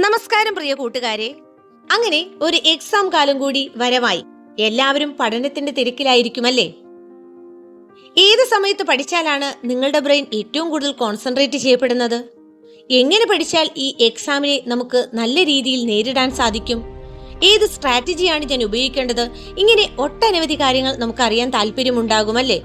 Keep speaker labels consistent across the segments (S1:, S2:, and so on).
S1: നമസ്കാരം പ്രിയ കൂട്ടുകാരെ. അങ്ങനെ ഒരു എക്സാം കാലം കൂടി വരവായി. എല്ലാവരും പഠനത്തിന്റെ തിരക്കിലായിരിക്കും അല്ലേ ഏത് സമയത്ത് പഠിച്ചാലാണ് നിങ്ങളുടെ ബ്രെയിൻ ഏറ്റവും കൂടുതൽ കോൺസെൻട്രേറ്റ് ചെയ്യപ്പെടുന്നത്? എങ്ങനെ പഠിച്ചാൽ ഈ എക്സാമിനെ നമുക്ക് നല്ല രീതിയിൽ നേരിടാൻ സാധിക്കും? ഏത് സ്ട്രാറ്റജിയാണ് ഞാൻ ഉപയോഗിക്കേണ്ടത്? ഇങ്ങനെ ഒട്ടനവധി കാര്യങ്ങൾ നമുക്ക് അറിയാൻ താല്പര്യമുണ്ടാകുമല്ലേ?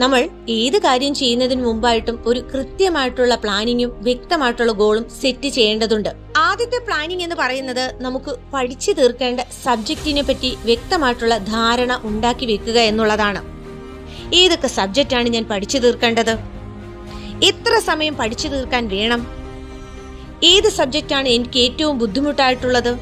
S1: നമ്മൾ ഏത് കാര്യം ചെയ്യുന്നതിന് മുമ്പായിട്ടും ഒരു കൃത്യമായിട്ടുള്ള പ്ലാനിങ്ങും വ്യക്തമായിട്ടുള്ള ഗോളും സെറ്റ് ചെയ്യേണ്ടതുണ്ട്. ആദ്യത്തെ പ്ലാനിങ് എന്ന് പറയുന്നത് നമുക്ക് പഠിച്ചു തീർക്കേണ്ട സബ്ജക്റ്റിനെ പറ്റി വ്യക്തമായിട്ടുള്ള ധാരണ ഉണ്ടാക്കി വെക്കുക എന്നുള്ളതാണ്. ഏതൊക്കെ സബ്ജക്റ്റാണ് ഞാൻ പഠിച്ചു തീർക്കേണ്ടത്? എത്ര സമയം പഠിച്ചു തീർക്കാൻ വേണം? ഏത് സബ്ജക്റ്റാണ് എനിക്ക് ഏറ്റവും ബുദ്ധിമുട്ടായിട്ടുള്ളത്?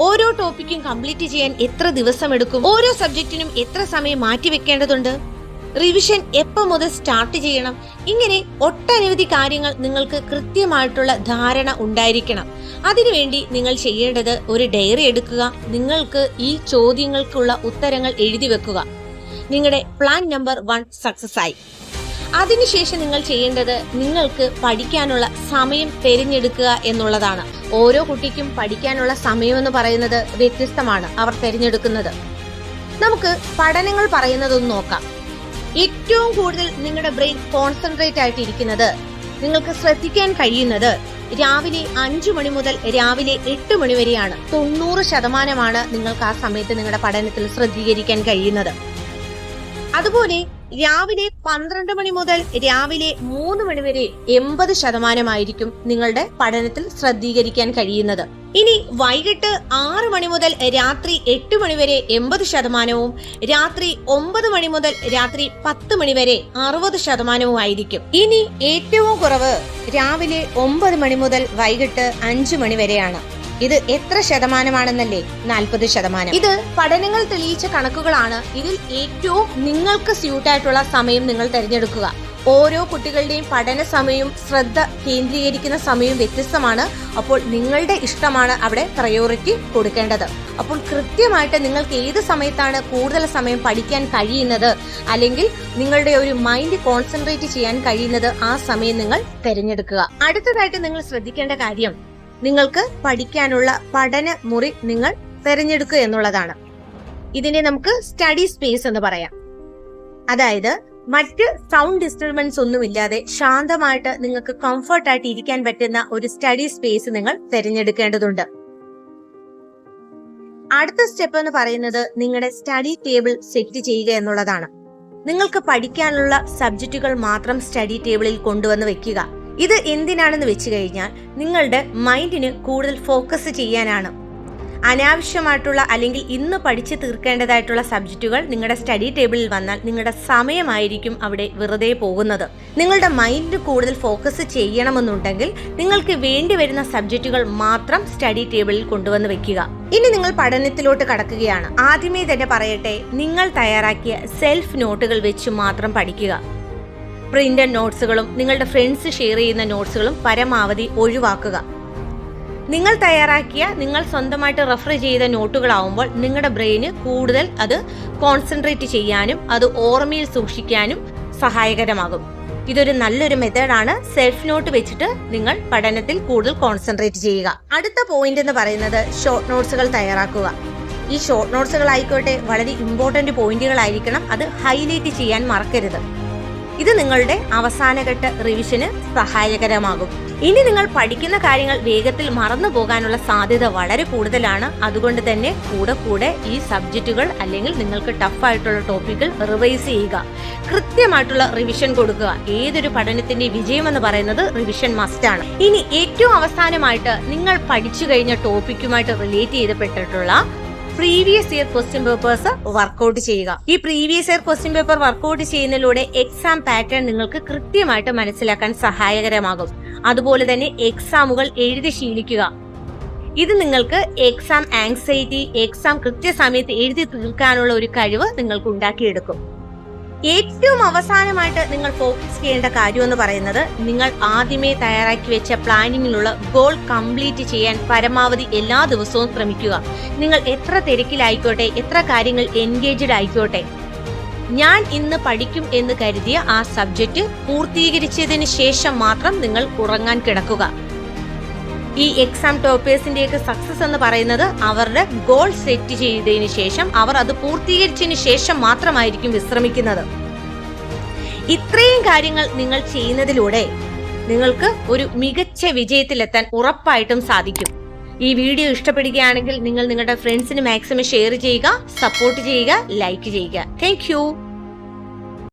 S1: ഓരോ ടോപ്പിക്കും കംപ്ലീറ്റ് ചെയ്യാൻ എത്ര ദിവസം എടുക്കും ഓരോ സബ്ജക്റ്റിനും എത്ര സമയം മാറ്റി വെക്കേണ്ടതുണ്ട് റിവിഷൻ എപ്പോൾ മുതൽ സ്റ്റാർട്ട് ചെയ്യണം? ഇങ്ങനെ ഒട്ടനവധി കാര്യങ്ങൾ നിങ്ങൾക്ക് കൃത്യമായിട്ടുള്ള ധാരണ ഉണ്ടായിരിക്കണം. അതിനുവേണ്ടി നിങ്ങൾ ചെയ്യേണ്ടത് ഒരു ഡയറി എടുക്കുക. നിങ്ങൾക്ക് ഈ ചോദ്യങ്ങൾക്കുള്ള ഉത്തരങ്ങൾ എഴുതി വെക്കുക. നിങ്ങളുടെ പ്ലാൻ നമ്പർ വൺ സക്സസ് ആയി. അതിനുശേഷം നിങ്ങൾ ചെയ്യേണ്ടത് നിങ്ങൾക്ക് പഠിക്കാനുള്ള സമയം തിരഞ്ഞെടുക്കുക എന്നുള്ളതാണ്. ഓരോ കുട്ടിക്കും പഠിക്കാനുള്ള സമയം എന്ന് പറയുന്നത് വ്യത്യസ്തമാണ് അവർ തിരഞ്ഞെടുക്കുന്നത്. നമുക്ക് പഠനങ്ങൾ പറയുന്നതൊന്ന് നോക്കാം. ഏറ്റവും കൂടുതൽ നിങ്ങളുടെ ബ്രെയിൻ കോൺസെൻട്രേറ്റ് ആയിട്ടിരിക്കുന്നത്. നിങ്ങൾക്ക് ശ്രദ്ധിക്കാൻ കഴിയുന്നത് രാവിലെ അഞ്ചു മണി മുതൽ രാവിലെ എട്ട് മണി വരെയാണ്. തൊണ്ണൂറ് ശതമാനമാണ് നിങ്ങൾക്ക് ആ സമയത്ത് നിങ്ങളുടെ പഠനത്തിൽ ശ്രദ്ധീകരിക്കാൻ കഴിയുന്നത്. അതുപോലെ രാവിലെ പന്ത്രണ്ട് മണി മുതൽ രാവിലെ മൂന്ന് മണി വരെ എൺപത് ശതമാനമായിരിക്കും നിങ്ങളുടെ പഠനത്തിൽ ശ്രദ്ധീകരിക്കാൻ കഴിയുന്നത്. ഇനി വൈകിട്ട് ആറ് മണി മുതൽ രാത്രി എട്ട് മണി വരെ എൺപത് ശതമാനവും രാത്രി ഒമ്പത് മണി മുതൽ രാത്രി പത്ത് മണി വരെ അറുപത് ശതമാനവും ആയിരിക്കും. ഇനി ഏറ്റവും കുറവ് രാവിലെ ഒമ്പത് മണി മുതൽ വൈകിട്ട് അഞ്ചു മണി വരെയാണ്. ഇത് എത്ര ശതമാനമാണെന്നല്ലേ? നാൽപ്പത് ശതമാനം. ഇത് പഠനങ്ങൾ തെളിയിച്ച കണക്കുകളാണ്. ഇതിൽ ഏറ്റവും നിങ്ങൾക്ക് സ്യൂട്ട് ആയിട്ടുള്ള സമയം നിങ്ങൾ തിരഞ്ഞെടുക്കുക. ഓരോ കുട്ടികളുടെയും പഠന സമയവും ശ്രദ്ധ കേന്ദ്രീകരിക്കുന്ന സമയവും വ്യത്യസ്തമാണ്. അപ്പോൾ നിങ്ങളുടെ ഇഷ്ടമാണ് അവിടെ പ്രയോറിറ്റി കൊടുക്കേണ്ടത്. അപ്പോൾ കൃത്യമായിട്ട് നിങ്ങൾക്ക് ഏത് സമയത്താണ് കൂടുതൽ സമയം പഠിക്കാൻ കഴിയുന്നത്? അല്ലെങ്കിൽ നിങ്ങളുടെ ഒരു മൈൻഡ് കോൺസെൻട്രേറ്റ് ചെയ്യാൻ കഴിയുന്നത് ആ സമയം നിങ്ങൾ തിരഞ്ഞെടുക്കുക. അടുത്തതായിട്ട് നിങ്ങൾ ശ്രദ്ധിക്കേണ്ട കാര്യം നിങ്ങൾക്ക് പഠിക്കാനുള്ള പഠന മുറി നിങ്ങൾ തിരഞ്ഞെടുക്കുക എന്നുള്ളതാണ്. ഇതിനെ നമുക്ക് സ്റ്റഡി സ്പേസ് എന്ന് പറയാം. അതായത് മറ്റ് സൗണ്ട് ഡിസ്റ്റർബൻസ് ഒന്നുമില്ലാതെ ശാന്തമായിട്ട് നിങ്ങൾക്ക് കംഫർട്ടായിട്ട് ഇരിക്കാൻ പറ്റുന്ന ഒരു സ്റ്റഡി സ്പേസ് നിങ്ങൾ തിരഞ്ഞെടുക്കേണ്ടതുണ്ട്. അടുത്ത സ്റ്റെപ്പ് എന്ന് പറയുന്നത് നിങ്ങളുടെ സ്റ്റഡി ടേബിൾ സെറ്റ് ചെയ്യുക എന്നുള്ളതാണ്. നിങ്ങൾക്ക് പഠിക്കാനുള്ള സബ്ജക്റ്റുകൾ മാത്രം സ്റ്റഡി ടേബിളിൽ കൊണ്ടുവന്ന് വെക്കുക. ഇത് എന്തിനാണെന്ന് വെച്ച് കഴിഞ്ഞാൽ നിങ്ങളുടെ മൈൻഡിന് കൂടുതൽ ഫോക്കസ് ചെയ്യാനാണ്. അനാവശ്യമായിട്ടുള്ള അല്ലെങ്കിൽ ഇന്ന് പഠിച്ചു തീർക്കേണ്ടതായിട്ടുള്ള സബ്ജക്റ്റുകൾ നിങ്ങളുടെ സ്റ്റഡി ടേബിളിൽ വന്നാൽ നിങ്ങളുടെ സമയമായിരിക്കും അവിടെ വെറുതെ പോകുന്നത്. നിങ്ങളുടെ മൈൻഡ് കൂടുതൽ ഫോക്കസ് ചെയ്യണമെന്നുണ്ടെങ്കിൽ നിങ്ങൾക്ക് വേണ്ടി വരുന്ന സബ്ജക്റ്റുകൾ മാത്രം സ്റ്റഡി ടേബിളിൽ കൊണ്ടുവന്ന് വെക്കുക. ഇനി നിങ്ങൾ പഠനത്തിലോട്ട് കടക്കുകയാണ്. ആദ്യമേ തന്നെ പറയട്ടെ നിങ്ങൾ തയ്യാറാക്കിയ സെൽഫ് നോട്ടുകൾ വെച്ച് മാത്രം പഠിക്കുക. പ്രിന്റഡ് നോട്ട്സുകളും നിങ്ങളുടെ ഫ്രണ്ട്സ് ഷെയർ ചെയ്യുന്ന നോട്ട്സുകളും പരമാവധി ഒഴിവാക്കുക. നിങ്ങൾ തയ്യാറാക്കിയ നിങ്ങൾ സ്വന്തമായിട്ട് റെഫർ ചെയ്ത നോട്ടുകളാവുമ്പോൾ നിങ്ങളുടെ ബ്രെയിന് കൂടുതൽ അത് കോൺസെൻട്രേറ്റ് ചെയ്യാനും അത് ഓർമ്മയിൽ സൂക്ഷിക്കാനും സഹായകരമാകും. ഇതൊരു നല്ലൊരു മെത്തേഡാണ് സെൽഫ് നോട്ട് വെച്ചിട്ട് നിങ്ങൾ പഠനത്തിൽ കൂടുതൽ കോൺസെൻട്രേറ്റ് ചെയ്യുക. അടുത്ത പോയിന്റ് എന്ന് പറയുന്നത് ഷോർട്ട് നോട്ട്സുകൾ തയ്യാറാക്കുക. ഈ ഷോർട്ട് നോട്ട്സുകൾ ആയിക്കോട്ടെ വളരെ ഇമ്പോർട്ടന്റ് പോയിന്റുകളായിരിക്കണം അത് ഹൈലൈറ്റ് ചെയ്യാൻ മറക്കരുത്. ഇത് നിങ്ങളുടെ അവസാനഘട്ട റിവിഷന് സഹായകരമാകും. ഇനി നിങ്ങൾ പഠിക്കുന്ന കാര്യങ്ങൾ വേഗത്തിൽ മറന്നു പോകാനുള്ള സാധ്യത വളരെ കൂടുതലാണ്. അതുകൊണ്ട് തന്നെ കൂടെ കൂടെ ഈ സബ്ജക്റ്റുകൾ അല്ലെങ്കിൽ നിങ്ങൾക്ക് ടഫായിട്ടുള്ള ടോപ്പിക്കുകൾ റിവൈസ് ചെയ്യുക. കൃത്യമായിട്ടുള്ള റിവിഷൻ കൊടുക്കുക. ഏതൊരു പഠനത്തിന്റെ വിജയം എന്ന് പറയുന്നത് റിവിഷൻ മസ്റ്റ് ആണ്. ഇനി ഏറ്റവും അവസാനമായിട്ട് നിങ്ങൾ പഠിച്ചു കഴിഞ്ഞ ടോപ്പിക്കുമായിട്ട് relate ചെയ്തപ്പെട്ടിട്ടുള്ള previous year question papers work out ചെയ്യുക. ഈ previous year question paper work out ചെയ്യുന്നതിലൂടെ എക്സാം പാറ്റേൺ നിങ്ങൾക്ക് കൃത്യമായിട്ട് മനസ്സിലാക്കാൻ സഹായകരമാകും. അതുപോലെ തന്നെ എക്സാമുകൾ എഴുതി ശീലിക്കുക. ഇത് നിങ്ങൾക്ക് എക്സാം ആങ്സൈറ്റി എക്സാം കൃത്യസമയത്ത് എഴുതി തീർക്കാനുള്ള ഒരു കഴിവ് നിങ്ങൾക്ക് ഉണ്ടാക്കിയെടുക്കും. ഏറ്റവും അവസാനമായിട്ട് നിങ്ങൾ ഫോക്കസ് ചെയ്യേണ്ട കാര്യം എന്ന് പറയുന്നത് നിങ്ങൾ ആദ്യമേ തയ്യാറാക്കി വെച്ച പ്ലാനിങ്ങിലുള്ള ഗോൾ കംപ്ലീറ്റ് ചെയ്യാൻ പരമാവധി എല്ലാ ദിവസവും ശ്രമിക്കുക. നിങ്ങൾ എത്ര തിരക്കിലായിക്കോട്ടെ എത്ര കാര്യങ്ങൾ എൻഗേജഡ് ആയിക്കോട്ടെ ഞാൻ ഇന്ന് പഠിക്കും എന്ന് കരുതിയ ആ സബ്ജക്റ്റ് പൂർത്തീകരിച്ചതിന് ശേഷം മാത്രം നിങ്ങൾ ഉറങ്ങാൻ കിടക്കുക. ഈ എക്സാം ടോപ്പേഴ്സിന്റെയൊക്കെ സക്സസ് എന്ന് പറയുന്നത് അവരുടെ ഗോൾ സെറ്റ് ചെയ്തതിനു ശേഷം അവർ അത് പൂർത്തീകരിച്ചതിന് ശേഷം മാത്രമായിരിക്കും വിശ്രമിക്കുന്നത്. ഇത്രയും കാര്യങ്ങൾ നിങ്ങൾ ചെയ്യുന്നതിലൂടെ നിങ്ങൾക്ക് ഒരു മികച്ച വിജയത്തിലെത്താൻ ഉറപ്പായിട്ടും സാധിക്കും. ഈ വീഡിയോ ഇഷ്ടപ്പെടുകയാണെങ്കിൽ നിങ്ങൾ നിങ്ങളുടെ ഫ്രണ്ട്സിന് മാക്സിമം ഷെയർ ചെയ്യുക സപ്പോർട്ട് ചെയ്യുക ലൈക്ക് ചെയ്യുക. താങ്ക്